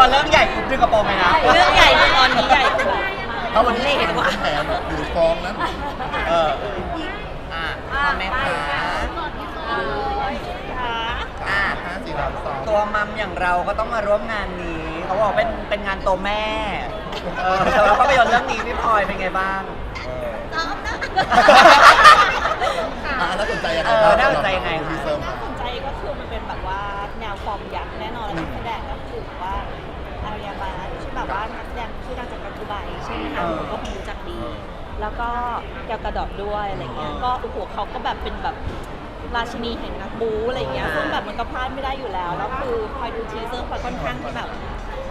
อเรื่องใหญ่ปุ๊บดึงกระโปรงเลยนะ เรื่องใหญ่ตอนนี้ใหญ่คือแบบถ้าวันนี้เละเป็นว่ะแผลหรือฟ้องนั้นเออเอออะพ่อแม่คะค่ะอะห้าสี่สามสองตัวมัมอย่างเราก็ต้องมาร่วมงานนี้ เขาบอกเป็นเป็นงานตัวแม่ เออสำหรับภาพยนตร์เรื่องนี้พี่พลอยเป็นไงบ้างเออซ้อมนะอะน่าสนใจยังไงเออน่าสนใจยังไงคะดีเซิร์ฟน่า ว่านักแสดงชื่อดังจากปัจจุบันใช่ไหมคะผมก็คงรู้จักดี แล้วก็แกวกระดอดด้วยอะไรเงี้ย ก็โอ้โหเขาก็แบบเป็นแบบราชินีแห่งนักบูอะไรเงี้ยซึ่งแบบมันก็พลาดไม่ได้อยู่แล้ว แล้วคือพลอยดูทีเซอร์พลอยค่อนข้างที่แบบ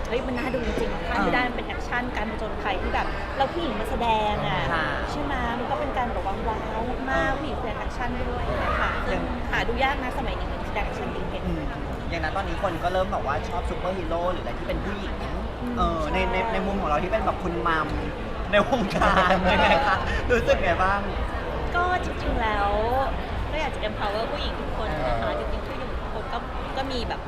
เฮ้ยมันน่าดูจริงๆพลาดไม่ได้มันเป็นแอคชั่นการผจญภัยที่แบบเราผู้หญิงมาแสดงอะค่ะใช่ไหมมันก็เป็นการแบบว่าว้าวมากๆผู้หญิงแสดงแอคชั่นด้วยนะคะซึ่งหาดูยากนะสมัยนี้แสดงแอคชั่นเก่งอืม อย่างนั้นตอนนี้คนก็เริ่มแบบว่าชอบซูเปอร์ฮีโร่หรืออะไรที่เป็นผู้หญิงเออในในในมุมของเราที่เป็นแบบคุณมัมในวงการยังไงคะรู้สึกไงบ้างๆก็จริงๆแล้วก็อยากจะ empower ผู้หญิงทุกคนนะคะจริงๆผู้หญิงทุกคนก็ก็มีแบบ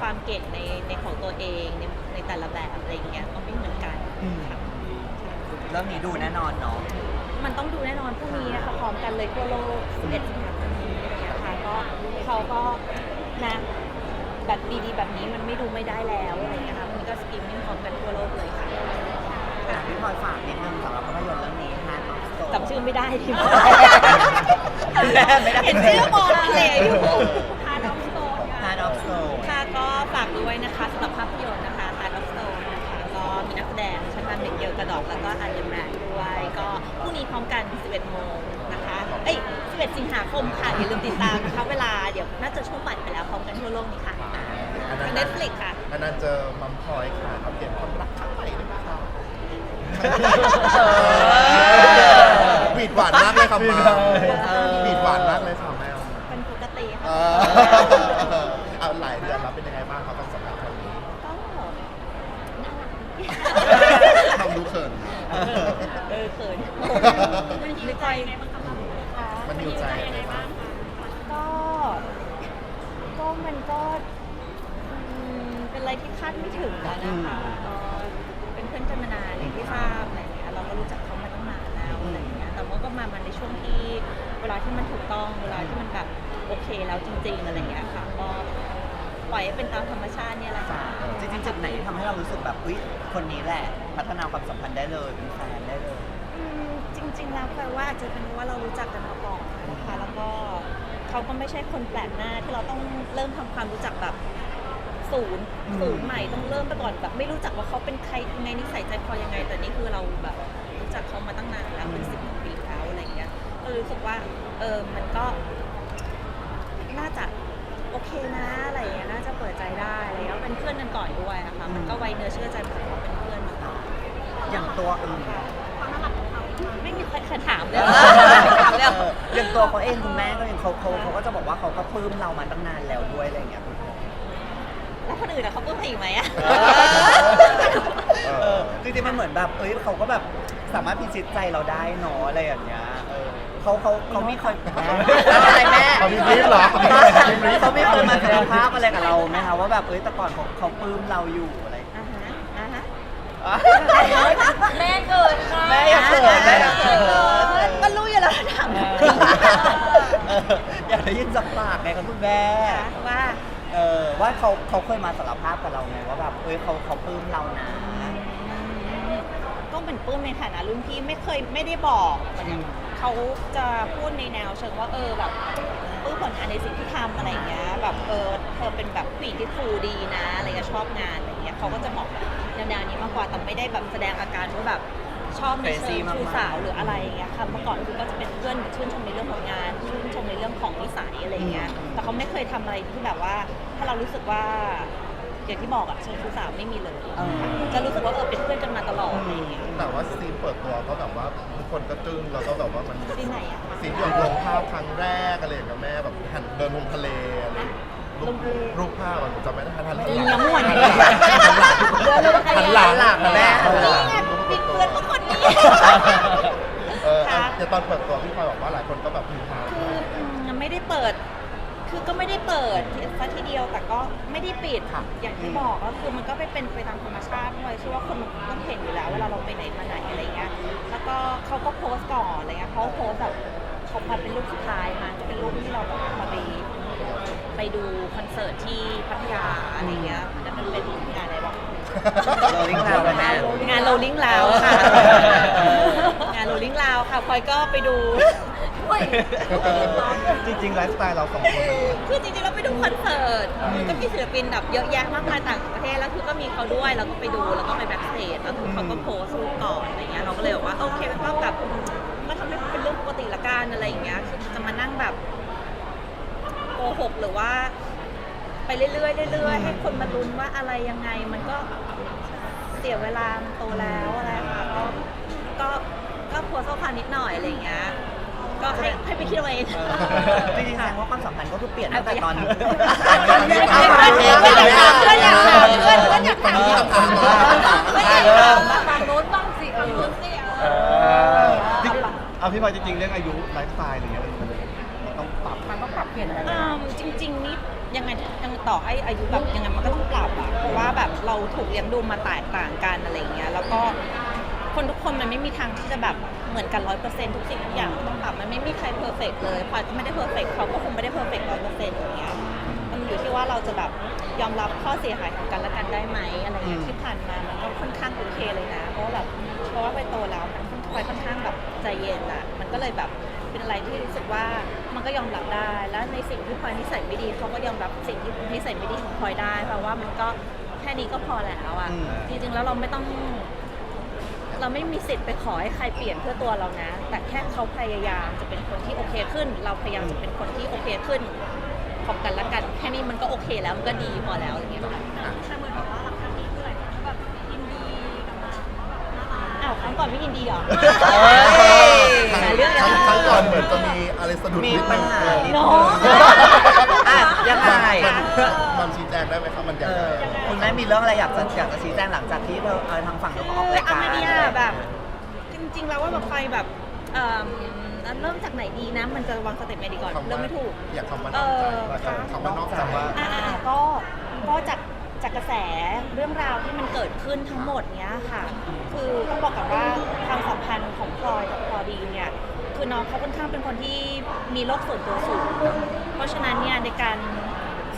ความเก่งในในของตัวเองในในแต่ละแบบอะไรอย่างเงี้ยก็ไม่เหมือนกันอืม ค่ะเรื่องนี้ดูแน่นอนเนาะ มันต้องดูแน่นอนพรุ่งนี้นะคะพร้อมกันเลยทั่วโลก11สิงหาคมนี้อะไรอย่างเงี้ยค่ะก็เขาก็นะ แบบดีๆ แบบนี้มันไม่ดูไม่ได้แล้วอะไรอย่างเงี้ยค่ะมันก็สตรีมมิ่งพร้อมกันทั่วโลกเลยค่ะอะพี่พลอยฝากนิดนึงสำหรับภาพยนตร์เรื่องนี้ฮาร์ดออฟสโตจำชื่อไม่ได้ทีมแม่ไม่ได้เห็นชื่อมองเลยอยู่ฮาร์ดออฟสโตนฮาร์ดออฟสโตค่ะก็ฝากด้วยนะคะสำหรับภาพยนตร์นะคะฮาร์ดออฟสโตนนะคะก็มีนักแสดงชั้นนำเด็กเยลกระดอกแล้วก็อาร์เยนแมนด้วยก็พรุ่งนี้พร้อมกัน 11 โมงนะคะ เอ้ย 11 สิงหาคมค่ะอย่าลืมติดตามนะคะเวลาเดี๋ยวน่าจะช่วงบ่ายไปแล้วพร้อมกันทั่วโลกนี้ค่ะอัน ทานั้งนเน็ตฟลิกค่ะ อันนั้นเจอมัมพลอยค่ะเขาเปลี่ยนความรักครั้งใหม่ได้ไหมครับบีดหวานมากเลยค่ะมาเออบีดหวานมากเลยค่ะแมวเป็นปกติเอค่ะ อเอาหลายเดือนแล้วเป็นยังไงบ้างครับความสัมพันธ์ครั้งนี้ก็ทำดูเขิน เออเขินมันหิวใจไงบ้างคะคะมันหิวใจยังไงบ้างก็ ก็มันก็อืมเป็น อะไรที่คาดไม่ถึงอะนะคะก็เป็นเพื่อนกันมานานอย่างที่ทราบอะไรอย่างเงี้ยเราก็รู้จักเขามาตั้งนานแล้วอะไรอย่างเงี้ยแต่ว่าก็มามันในช่วงที่เวลาที่มันถูกต้องเวลาที่มันแบบโอเคแล้วจริง ๆอะไรอย่างเงี้ยค่ะก็ปล่อยให้เป็นตามธรรมชาติเนี่ยแหละค่ะจริงๆจุดไหนที่ทำให้เรารู้สึกแบบอุ้ยคนนี้แหละ พัฒนาความสัมพันธ์ได้เลยเป็นแฟนได้เลย อืมจริง ๆ แล้วแปลว่าอาจจะเป็นเพราะว่าเรารู้จักกันมาก่อนนะคะแล้วก็เขาก็ไม่ใช่คนแปลกหน้าที่เราต้องเริ่มทำความรู้จักแบบ ศูนย์อืมศูนย์ใหม่ต้องเริ่มไปก่อนแบบไม่รู้จักว่าเขาเป็นใครยังไงนิสัยใจคอยังไง แต่นี่คือเราแบบรู้จักเขามาตั้งนานแล้วเป็นสิบปีแล้วอะไรอย่างเงี้ยก็เลยรู้สึกว่าเออมันก็ น่าจะโอเคนะอะไรอย่างเงี้ยน่าจะเปิดใจได้อะไรเงี้ยเป็นเพื่อนกันก่อนด้วยอะค่ะมันก็ไวเนื้อเชื่อใจเหมือนเราเป็นเพื่อนมาก่อนอย่างตัวอืมไม่มีใครถามเลยเอถามเลยออย่างตัวเขาเองคุณแม่ก็ยังเขาเขาเขาก็จะบอกว่าเขาก็ปลื้มเรามาตั้งนานแล้วด้วยอะไรอย่างเงี้ย แล้วคนอื่นอะเขาปลื้มใครอีกไหมอะเออจริงๆมันเหมือนแบบ เอ้ยเขาก็แบบสามารถพิชิตใจเราได้เนาะอะไรอย่างเงี้ยเออเขาเขาเขาไม่เคยอะไรแม่เขามีบรีฟเหรอ เขาไม่เคยมาสารภาพอะไรกับเราไหมคะว่าแบบเอ้ยแต่ก่อนเขาเขาปลื้มเราอยู่อะไรอ่าฮะอ่าฮะ แม่เกิดค่ะแม่อย่าเขินแม่อย่าเขินก็รู้อยู่แล้วถามเอออยากได้ยินจากปากไงครับคุณแม่ ว่า เออว่าเขาเขาเคยมาสารภาพกับเราไงว่าแบบเอ้ยเขาเขาปลื้มเรานะก็เหมือนปลื้มในฐานะรุ่นพี่ไม่เคยไม่ได้บอกเหมือนเขาจะพูดในแนวเชิงว่าเออแบบปลื้มผลงานในสิ่งที่ทำอะไรอย่างเงี้ยแบบเออเธอเป็นแบบผู้หญิงที่ครูดีนะอะไรเงี้ยชอบงานอะไรเงี้ยเขาก็จะบอกแบบแนวๆนี้มากกว่าแต่ไม่ได้แบบแสดงอาการว่าแบบ ชอบในเชิงชู้สาวหรืออะไรอย่างเงี้ยค่ะเมื่อก่อนคือก็จะเป็นเพื่อนชื่นชมในเรื่องของงานชื่นชมในเรื่องของนิสัยอะไรเงี้ยแต่เขาไม่เคยทำอะไรที่แบบว่า ถ้าเรารู้สึกว่าอย่างที่บอกอะเชิงชู้สาวไม่มีเลยเออจะรู้สึกว่าเออเป็นเพื่อนกันมาตลอดอะไรอย่างเงี้ย แต่ว่าซีนเปิดตัวก็แบบว่าทุกคนก็จึ้งแล้วก็แบบว่ามันที่ไหนอะคะซีนที่แบบลงภาพครั้งแรกอะไรอย่างเงี้ยแม่แบบหันเดินลงทะเลอะไรรูลปงทะเลรูปภาพอะผมจำไม่ได้หันหลังเรือม่วนหันหลังหันหลังหันหลังแม่หันหลังปิดเพื่อนทุกคนนี้ เออค่ะ เดี๋ยวตอนเปิดตัวพี่พลอยบอกว่าหลายคนก็แบบฮือฮาคืออืมไม่ได้เปิด คือก็ไม่ได้เปิดซะทีเดียวแต่ก็ไม่ได้ปิดค่ะอย่างที่บอกก็คือมันก็ไปเป็นไปตามธรรมชาติด้วยเชื่อว่าคนมันต้องเห็นอยู่แล้วเวลาเราไปไหนมาไหนอะไรเงี้ย แล้วก็เขาก็โพสต์ก่อนอะไรเงี้ยเขาโพสต์แบบเขาพอเป็นรูปสุดท้ายมาจะเป็นรูปที่เราแบบพอไปไปดูคอนเสิร์ตที่พัทยาอะไรเงี้ยมันจะเป็นงานอะไร บอก Rolling Loud ไหมแม่งาน Rolling Loud ค่ะงาน Rolling Loud ค่ะพลอยก็ไปดู จริงๆไลฟ์สไตล์เราสองคนคือจริงๆเราไปดูคอนเสิร์ตก็มีศิลปินแบบเยอะแยะมากมายต่างประเทศแล้วคือก็มีเขาด้วยแล้วก็ไปดูแล้วก็ไปแบ็คสเตจแล้วคือเขาก็โพสต์รูปก่อนอะไรเงี้ยเราก็เลยบอกว่าโอเคเป็นว่าแบบก็ทำให้เป็นเรื่องปกติละกันอะไรอย่างเงี้ยคือจะมานั่งแบบโกหกหรือว่า ไปเรื่อยๆเรื่อยๆให้คนมาลุ้นว่าอะไรยังไงมันก็เสียเวลามันโตแล้วอะไรค่ะก็ก็ก็โพสต์ข้อความนิดหน่อยอะไรอย่างเงี้ยก็ให้ให้ไปคิดเอาเอง จริงๆแสดงว่าความสัมพันธ์ก็คือเปลี่ยนตั้งแต่ตอนเอาไปเพื่อนอยากถามเพื่อนอยากถามเพื่อนเพื่อนอยากถามเพื่อนอยากถามเพื่อนอยากถามฝั่งนู้นบ้างสิฝั่งนู้นสิเออจริงเอาพี่พลอยจริงๆเรื่องอายุไลฟ์สไตล์อะไรเงี้ยมันมันต้องปรับมันต้องปรับเปลี่ยนอะไรอืมจริง ๆนี่ ยังไงยังต่อให้อายุแบบยังไงมันก็ต้องปรับอะเพราะว่าแบบเราถูกเลี้ยงดูมาแตกต่างกันอะไรอย่างเงี้ย แล้วก็คนทุกคนมันไม่มีทางที่จะแบบเหมือนกันร้อยเปอร์เซ็นต์ทุกสิ่งทุกอย่างมันต้องปรับมันไม่มีใครเพอร์เฟกเลยพอไม่ได้เพอร์เฟกเขาก็คงไม่ได้เพอร์เฟกร้อยเปอร์เซ็นต์อย่างเงี้ยมันอยู่ที่ว่าเราจะแบบยอมรับข้อเสียหายของกันและกันได้ไหมอะไรเงี้ยอืมที่ผ่านมามันก็ค่อนข้างโอเคเลยนะเพราะว่าแบบเพราะว่าไปโตแล้วมันค่อนค่อยค่อนข้างแบบใจเย็นอะมันก็เลยแบบ เป็นอะไรที่รู้สึกว่ามันก็ยอมรับได้ แล้วในสิ่งที่พลอยนิสัยไม่ดีเขาก็ยอมรับสิ่งที่นิสัยไม่ดีของพลอยได้ เพราะว่ามันก็แค่นี้ก็พอแล้วอะอืม จริงๆแล้วเราไม่ต้อง เราไม่มีสิทธิ์ไปขอให้ใครเปลี่ยนเพื่อตัวเรานะ แต่แค่เขาพยายามจะเป็นคนที่โอเคขึ้น เราพยายามจะเป็นคนที่โอเคขึ้นพบกันและกัน แค่นี้มันก็โอเคแล้วมันก็ดีพอแล้วอะไรเงี้ยค่ะอ้าวครั้งก่อนไม่ยินดีเหรอเฮ้ย อนเหมือนจะมีอะไรสะดุดมีนิดปันึญงหาเออนิดน้นึองอะยังไงมันชี้แจงได้ไหมครับมันยังเอไงอคุณแม่มีเรื่องอะไรอยากจะอยากจะชี้แจงหลังจากที่เธอเออทางฝั่งเราออกคือรายอาการ มาเดียแบบ จริงๆ แล้วว่าแบบใครแบบเอิ่มเริ่มจากไหนดีนะ มันจะวางสเต็ปไหนดีก่อน คำว่าเริ่มไม่ถูก อยากคำว่านเออกใจอคำว่านอกใจว่า อ่าอ่าก็ก็จากจากกระแสเรื่องราวที่มันเกิดขึ้นทั้งหมดเนี้ยค่ะ คือต้องบอกกันว่าความสัมพันธ์ของพลอยกับพลอดีเนี่ย คือน้องเขาค่อนข้างเป็นคนที่มีโลกส่วนตัวสูง เพราะฉะนั้นเนี่ยในการ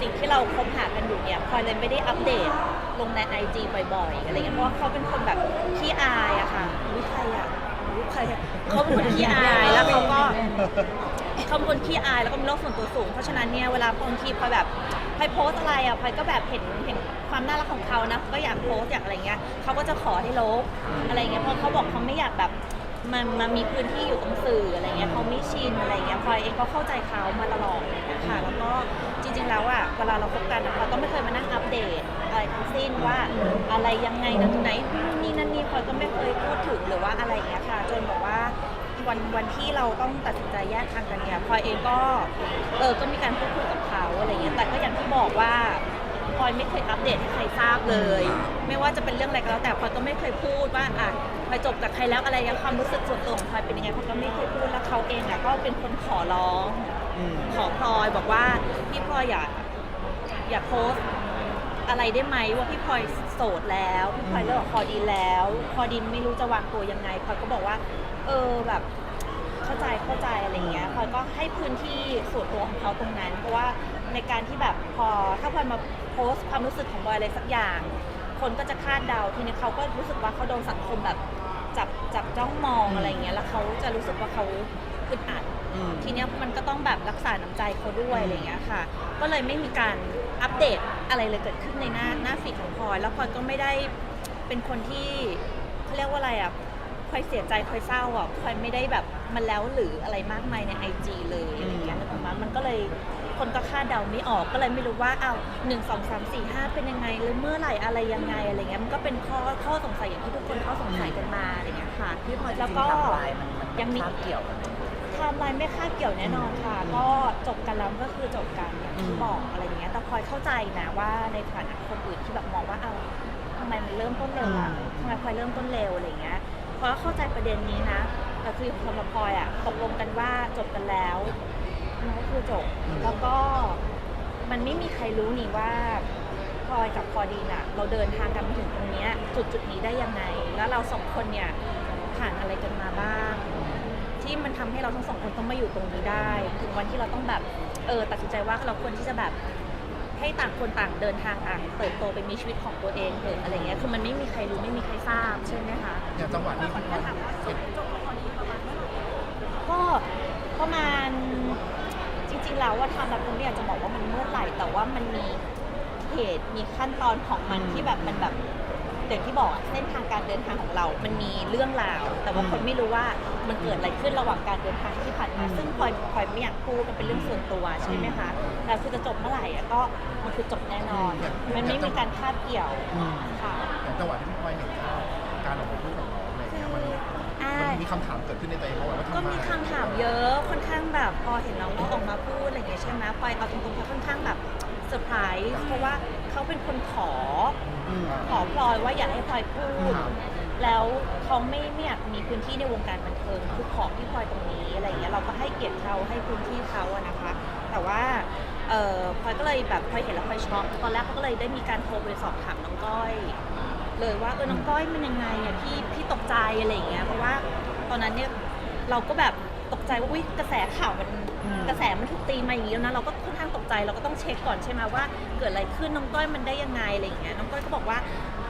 สิ่งที่เราคบหากันอยู่เนี่ยพลอยเลยไม่ได้อัปเดตลงในไอจีบ่อยๆอะไรเงี้ยเพราะว่าเขาเป็นคนแบบขี้อายอะค่ะรู้ใครอะรู้ใครอะเขาเป็นคนขี้อายแล้วเขาก็เขาเป็นคนขี้อายแล้วก็มีโรคส่วนตัวสูง เพราะฉะนั้นเนี่ยเวลาบางทีพลอยแบบพลอยโพสอะไรอะพลอยก็แบบเห็นเห็นความน่ารักของเขานะก็อยากโพสอยากอะไรเงี้ยเขาก็จะขอให้ลบอะไรเงี้ยเพราะเขาบอกเขาไม่อยากแบบ มันมามีพื้นที่อยู่ตรงสื่ออะไรเงี้ยเขาไม่ชินอะไรเงี้ยพลอยเองก็เข้าใจเขามาตลอดเลยนะคะแล้วก็จริง ๆ แล้วอะเวลาเราคบกันอะพลอยก็ไม่เคยมานั่งอัปเดตอะไรทั้งสิ้นว่าอะไรยังไงนะไหนนี่นั่นนี่พลอยก็ไม่เคยพูดถึงหรือว่าอะไรเงี้ยค่ะจนแบบว่าวันวันที่เราต้องตัดสินใจแยกทางกันเนี่ยพลอยเองก็เออก็มีการพูดคุยกับเขาอะไรเงี้ยแต่ก็อย่างที่บอกว่า พลอยไม่เคยอัปเดตให้ใครทราบเลย ไม่ว่าจะเป็นเรื่องอะไรก็แล้วแต่พลอยก็ไม่เคยพูดว่าอะพลอยจบกับใครแล้วอะไรยังความรู้สึกส่วนตัวของพลอยเป็นยังไงพลอยก็ไม่เคยพูดแล้วเขาเองอะก็เป็นคนขอร้องอืมขอพลอยบอกว่าพี่พลอยอย่าอย่าโพสต์อะไรได้ไหมว่าพี่พลอยโสดแล้วพี่พลอยเลิกกับพอดีนแล้วพอดีนไม่รู้จะวางตัวยังไงพลอยก็บอกว่า เออแบบเข้าใจเข้าใจอะไรเงี้ยพลอยก็ให้พื้นที่ส่วนตัวของเขาตรงนั้นเพราะว่า ในการที่แบบพอถ้าพลอยมาโพสต์ความรู้สึกของบอยอะไรสักอย่าง คนก็จะคาดเดาทีนี้เขาก็รู้สึกว่าเขาโดนสังคมแบบจับจับจ้องมองอะไรเงี้ยแล้วเขาจะรู้สึกว่าเขาอึดอัด อืม ทีเนี้ยมันก็ต้องแบบรักษาน้ำใจเขาด้วยอะไรเงี้ยค่ะ ก็เลยไม่มีการอัปเดตอะไรเลยเกิดขึ้นในหน้าหน้าฟีดของพลอย แล้วพลอยก็ไม่ได้เป็นคนที่เขาเรียกว่าอะไรอะพลอยเสียใจพลอยเศร้าอะพลอยไม่ได้แบบมันแล้วหรืออะไรมากมายในไอจีเลยอะไรเงี้ยนึกออกมามันก็เลย คนก็คาดเดาไม่ออกก็เลยไม่รู้ว่าอ้าวหนึ่งสองสามสี่ห้าเป็นยังไงหรือเมื่อไหร่อะไรยังไงอะไรเงี้ยมันก็เป็นข้อข้อสงสัยอย่างที่ทุกคนเขาสงสัยกันมาอะไรเงี้ยค่ะพี่พลอยจแล้วริงก็ๆไทำลายมันมันยังมี คาบเกี่ยวกันไหม ไทม์ไลน์ไม่คาดเกี่ยวแน่นอนค่ะ ก็จบกันแล้วก็คือจบกันอย่างที่บอกอะไรอย่างเงี้ยแต่พลอยเข้าใจนะว่าในฐานะคนอื่นที่แบบมองว่าเอาทำไมมันเริ่มต้นเร็วอะทำไมพลอยเริ่มต้นเร็วอะไรอย่างเงี้ยพลอยก็เข้าใจประเด็นนี้นะแต่คือสำหรับพลอยอะตกลงกันว่าจบกันแล้ว มันก็คือจบ แล้วก็มันไม่มีใครรู้นี่ว่าพลอยกับพอดีน่ะ เราเดินทางกันมาถึงตรงเนี้ยจุดจุดๆนี้ได้ยังไง แล้วเราสองคนเนี่ยผ่านอะไรกันมาบ้าง ที่มันทำให้เราทั้งสองคนต้องมาอยู่ตรงนี้ได้ ถึงวันที่เราต้องแบบเออตัดสินใจว่าเราควรที่จะแบบให้ต่างคนต่างเดินทางต่างเติบโตไปมีชีวิตของตัวเองเถอะอะไรเงี้ยคือมันไม่มีใครรู้ไม่มีใครทราบใช่ไหมคะอย่างจังหวะนี้พี่พลอยเห็นก็ประมาณจ ริงๆแล้วว่าทำแบบนี้อยากจะบอกว่ามันเมื่อไหร่ แต่ว่ามันมีเหตุมีขั้นตอนของมันที่แบบมันแบบอย่างที่บอกอะเส้นทางการเดินทางของเรา มันมีเรื่องราว แต่ว่าคนไม่รู้ว่ามันเกิดอะไรขึ้นระหว่างการเดินทางที่ผ่านมา ซึ่งพลอยพลอยไม่อยากพูดมันเป็นเรื่องส่วนตัวใช่ไหมคะ แต่คือจะจบเมื่อไหร่อะก็มันคือจบแน่นอน มันไม่มีการคาดเกี่ยวค่ะอย่างจังหวะที่พี่พลอยเห็นการ คำถามเกิดขึ้นในใจเขาว่าก็ทำไมมีคำถามเยอะค่อนข้างแบบพอเห็นน้องเขาออกมาพูดอะไรอย่างเงี้ยใช่ไหมพลอยเอาตรงๆเขาค่อนข้างแบบเซอร์ไพรส์เพราะว่าเขาเป็นคนขอ อืม ขอพลอยว่าอยากให้พลอยพูด ครับ แล้วเขาไม่ไม่อยากมีพื้นที่ในวงการบันเทิงคือขอพี่พลอยตรงนี้อะไรอย่างเงี้ยเราก็ให้เกียรติเขาให้พื้นที่เขาอะนะคะ แต่ว่าเออพลอยก็เลยแบบพลอยเห็นแล้วพลอยช็อกตอนแรกเขาก็เลยได้มีการโทรไปสอบถามน้องก้อย เลยว่าเออน้องก้อยมันยังไงอะพี่พี่ตกใจอะไรอย่างเงี้ยเพราะว่า ตอนนั้นเนี่ยเราก็แบบตกใจว่าอุ้ยกระแสข่าวมันอืมกระแสมันถูกตีมาอย่างนี้แล้วนะเราก็ค่อนข้างตกใจเราก็ต้องเช็คก่อนใช่ไหมว่าเกิดอะไรขึ้นน้องก้อยมันได้ยังไงอะไรอย่างเงี้ยน้องก้อยก็บอกว่า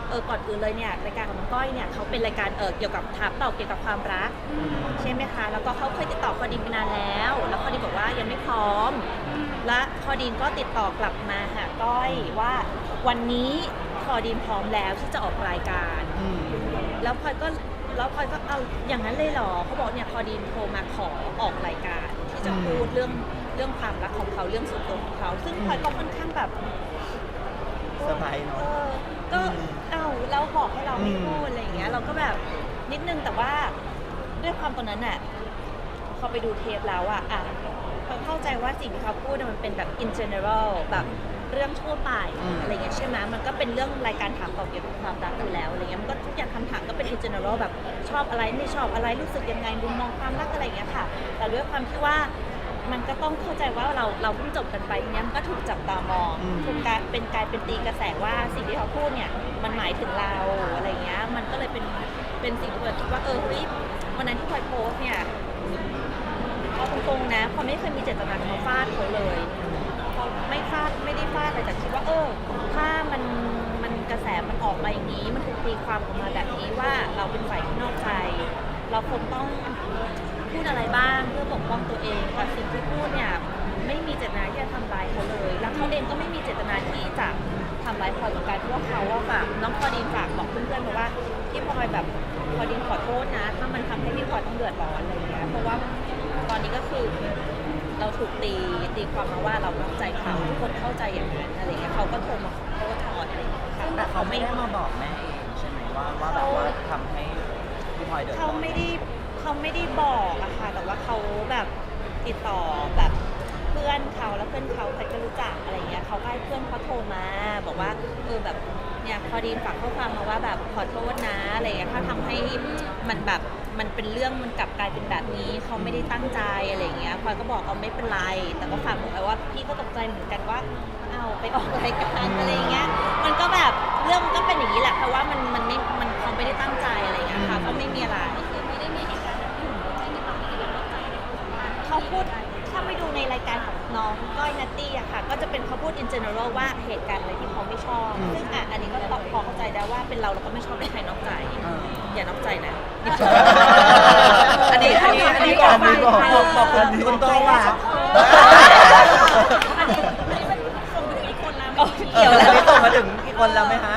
เออก่อนอื่นเลยเนี่ยรายการของน้องก้อยเนี่ยเขาเป็นรายการเออเกี่ยวกับถามตอบเกี่ยวกับความรักใช่ไหมคะแล้วก็เขาเคยติดต่อคอดินไปนานแล้ว แล้วคอดินบอกว่ายังไม่พร้อม และคอดินก็ติดต่อกลับมาหาก้อยว่าวันนี้คอดินพร้อมแล้วที่จะออกรายการอืมแล้วพลอยก็ แล้วพลอยก็เอาอย่างนั้นเลยเหรอเขาบอกเนี่ยคอดีนโทรมาขอออกรายการ ที่จะพูดเรื่องเรื่องความรักของเขาเรื่องส่วนตัวของเขา ซึ่งพลอยก็ค่อนข้างแบบเซอร์ไพรส์เอเนาะอก็เอ้าแล้วบอกให้เราไม่อืมพูดอะไรอย่างเงี้ยเราก็แบบนิดนึงแต่ว่าด้วยความตอนนั้นอะพอไปดูเทปแล้วอะอะพลอยเข้าใจว่าสิ่งที่เขาพูดน่ะมันเป็นแบบ in general แบบ เรื่องทั่วไปอืมอะไรเงี้ยใช่ไหมมันก็เป็นเรื่องรายการถามตอบเกี่ยวกับความรักอยู่แล้วอะไรเงี้ยมันก็ทุกอย่างคำถามก็เป็น in general แบบชอบอะไรไม่ชอบอะไรรู้สึกยังไงมุมมองความรักอะไรเงี้ยค่ะ แต่ด้วยความที่ว่ามันก็ต้องเข้าใจว่าเราเราเพิ่งจบกันไปเนี้ยมันก็ถูกจับตามองอืมถูกกลายเป็นกลายเป็นตีกระแสว่าสิ่งที่เขาพูดเนี่ยมันหมายถึงเราอะไรเงี้ยมันก็เลยเป็นเป็นสิ่งที่เราคิดว่าเออเฮ้ยวันนั้นที่พลอยโพสต์เนี่ยเอาตรงๆนะพลอยไม่เคยมีเจตนาจะมาฟาดเขาเลย พอไม่ฟาดไม่ได้ฟาดเลยแต่คิดว่าเออถ้ามันมันกระแสมันออกมาอย่างนี้ มันถูกตีความออกมาแบบนี้ว่าเราเป็นฝ่ายที่นอกใจเราคงต้องพูดอะไรบ้างเพื่อปกป้องตัวเองแต่สิ่งที่พูดเนี่ยไม่มีเจตนาที่จะทำร้ายเขาเลย แล้วเขาเองก็ไม่มีเจตนาที่จะทำร้ายพลอยเหมือนกันเพราะว่าเขาว่าฝากน้องพอดีนฝากบอกเพื่อนๆมาว่าพี่พลอยแบบพอดีนขอโทษนะ ถ้ามันทำให้พี่พลอยต้องเดือดร้อนเงี้ยเพราะว่าตอนนี้ก็คือ เราถูกตีตีความมาว่าเรานอกใจเขาทุกคนเข้าใจอย่างนั้นอะไรเงี้ยเขาก็โทรมาขอโทษทอนอะไรอย่างเงี้ยค่ะแต่เขาไม่ได้มาบอกแม่เองใช่ไหมว่าว่าแบบว่าทำให้พี่พลอยเดือดร้เขาอนไม่ได้เขาไม่ได้บอกอะค่ะ แต่ว่าเขาแบบติดต่อแบบเพื่อนเขาแล้วเพื่อนเขาใครก็รู้จักอะไรเงี้ยเขาก็ให้เพื่อนเขาโทรมา บอกว่าเออแบบเนี่ยพอดีฝากข้อความมาว่าแบบขอโทษนะอะไรเงี้ยถ้าทำให้มันแบบ มันเป็นเรื่องมันกลับกลายเป็นแบบนี้ เขาไม่ได้ตั้งใจอะไรเงี้ยพลอยก็บอกเอาไม่เป็นไร แต่ก็ฝากบอกไว้ว่าพี่ก็ตกใจเหมือนกันว่าเอาไปออกรายการอะไรเงี้ย มันก็แบบเรื่องมันก็เป็นอย่างนี้แหละเพราะว่ามันมันไม่มันเขาไม่ได้ตั้งใจอะไรเงี้ยค่ะก็ไม่มีอะไร เขาพูดถ้าไปดูในรายการของ น้องก้อยนัตตี้อะค่ะ ก็จะเป็นเขาพูด in general ว่าเหตุการณ์อะไรที่เขาไม่ชอบอืมซึ่งอะอันนี้ก็พอเข้าใจได้ว่าเป็นเราเราก็ไม่ชอบให้ใครนอกใจเอออย่านอกใจนะ อันนี้อันนี้อันนี้บอกอันนี้บอกบอกบอกคุณคุณโต้ว่า อันนี้อันนี้มันส่งไปถึงอีกคนแล้วเกี่ยวแล้วนี่ส่งมาถึงอีกคนแล้วไหมคะ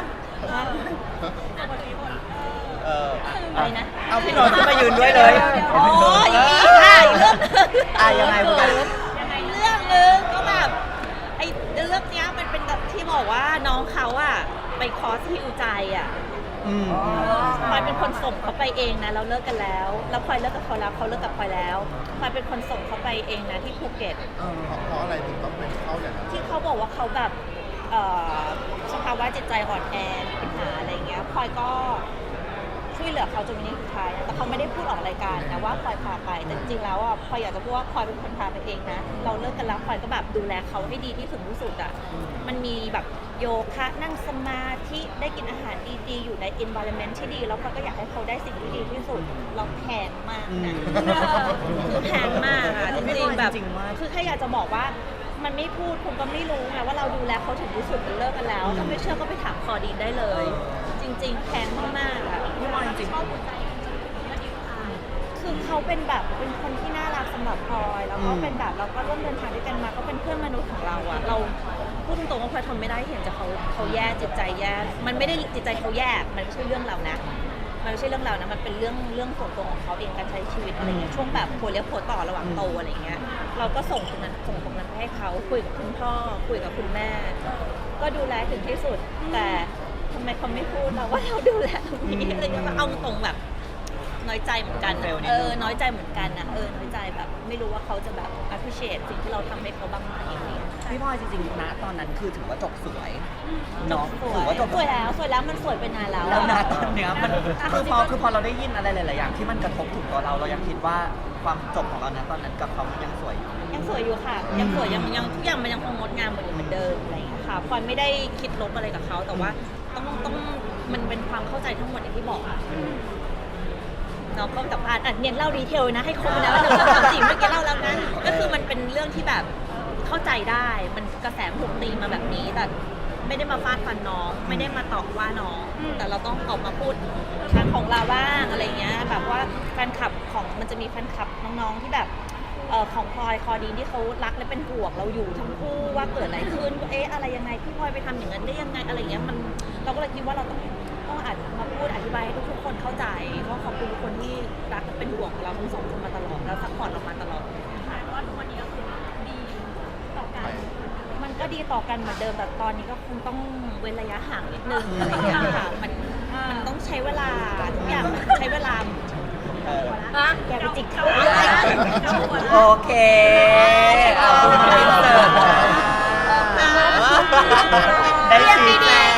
เออ อะไรนะ เอาพี่หนอนขึ้นมายืนด้วยเลย โอ้ยอีกค่ะอีกเรื่องหนึงอะยังไงคุณแม่ ยังไงเรื่องหนึงก็แบบไอ้เรื่องเนี้ยมันเป็นแบบที่บอกว่าน้องเขาอะไปคอร์สฮิวใจอะอืม พลอยเป็นคนส่งเขาไปเองนะเราเลิกกันแล้ว แล้วพลอยเลิกกับเขาแล้วเขาเลิกกับพลอยแล้วพลอยเป็นคนส่งเขาไปเองนะที่ภูเก็ต เออเพราะเพราะอะไรถึงต้องเป็นเข้าอย่างนั้นที่เขาบอกว่าเขาแบบเอ่อสภาวะจิตใจอ่อนแอมีปัญหาอะไรเงี้ยพลอยก็ ชช่วยเหลือเขาจนวินาทีสุดท้ายนะแต่เขาไม่ได้พูดออกรายการนะว่าพลอยพาไป แต่จริงๆแล้วอะพลอยอยากจะพูดว่าพลอยเป็นคนพาไปเองนะ เราเลิกกันแล้วพลอยก็แบบดูแลเขาให้ดีที่สุดที่สุดอะ มันมีแบบโยคะนั่งสมาธิได้กินอาหารดีๆ อยู่ใน environment ที่ดี แล้วพลอยก็อยากให้เขาได้สิ่งที่ดีที่สุด เราแพงมากนะคือแพงมากอะจริงๆแบบจริงมากคือแค่อยากจะบอกว่า มันไม่พูดคุณก็ไม่รู้ไงว่าเราดูแลเขาถึงที่สุดมันเลิกกันแล้วถ้าไม่เชื่อก็ไปถามคอดีนได้เลย จริง ๆแพงมากๆอะพี่พลอยจริงคือเขาเป็นแบบเป็นคนที่น่ารักสำหรับพลอยแล้วก็อืมเป็นแบบเราก็ร่วมเดินทางด้วยกันมาก็เป็นเพื่อนมนุษย์ของเราอะเราพูดตรงๆว่าพลอยทนไม่ได้เห็นจะเขาเขาแย่จิตใจแย่ มันไม่ได้จิตใจเขาแย่ มันไม่ใช่เรื่องเรานะ มันไม่ใช่เรื่องเรานะมันเป็นเรื่องเรื่องส่วนตัวของเขาเองการใช้ชีวิตอะไรเงี้ยช่วงแบบผัวเลี้ยวผัวต่อระหว่างโตอะไรเงี้ยเราก็ส่งตรงนั้นส่งตรงนั้นไปให้เขาคุยกับคุณพ่อคุยกับคุณแม่ ก็ดูแลถึงที่สุด แต่ทำไมเขาไม่พูดเราว่าเราดูแลตรงนี้อะไรเงี้ยเอาตรงๆแบบน้อยใจเหมือนกันเฟลนะนิดนึงเออน้อยใจเหมือนกันนะเออน้อยใจแบบ ไม่รู้ว่าเขาจะแบบ appreciate สิ่งที่เราทำให้เขาบ้างไหม อะไรอย่างเงี้ยพี่พลอยจริงๆนะตอนนั้นคือถือว่าจบสวยเนาะสวถืยอว่าจบสวยแล้วสวยแล้วมันสวยไปนานแล้วแล้วนะอะตอนเนี้ยมันคือพอคือพอเราได้ยินอะไรหลายๆอย่างที่มันกระทบถึงตัวเราเรายังคิดว่าความจบของเรานะตอนนั้นกับเขามันยังสวยอยู่ ยังสวยอยู่ค่ะ ยังสวยยังยังทุกอย่างมันยังคงงดงามเหมือนเหมือนเดิมอะไรอย่างเงี้ยค่ะพลอยไม่ได้คิดลบอะไรกับเขาแต่ว่าต้องต้องมันเป็นความเข้าใจทั้งหมดอย่างที่บอกอะเนาะก็แต่พาอะเนี่ยเล่าดีเทลนะให้ครบนะว่าหนึ่งสองสามสี่เมื่อกี้เล่าแล้วนะก็คือมันเป็นเรื่องที่แบบ เข้าใจได้ มันกระแสถูกตีมาแบบนี้ แต่ไม่ได้มาฟาดฟันน้อง ไม่ได้มาตอบว่าน้อง แต่เราต้องออกมาพูดทางของเราบ้างอะไรเงี้ย แบบว่าแฟนคลับของมันจะมีแฟนคลับน้องๆที่แบบเอ่อของพลอยคอดีนที่เขารักและเป็นห่วงเราอยู่ทั้งคู่ว่าเกิดอะไรขึ้นว่าเอ๊ะอะไรยังไงพี่พลอยไปทำอย่างนั้นได้ยังไงอะไรเงี้ยมันเราก็เลยคิดว่าเราต้องต้องอาจมาพูดอธิบายให้ทุกๆคนเข้าใจก็ขอบคุณทุกคนที่รักและเป็นห่วงเราทั้งสองคนมาตลอดแล้วซัพพอร์ตเรามาตลอดมันก็ ดีต่อกันเหมือนเดิมแต่ตอนนี้ก็คงต้องเว้นระยะห่างนิดนึงอะไรเงี้ยค่ะมันมันต้องใช้เวลาทุกอย่างมันใช้เวลาเอออะแกไปจิกเขาโอเคขอบคุณที่เสิร์ฟได้ชี้แจง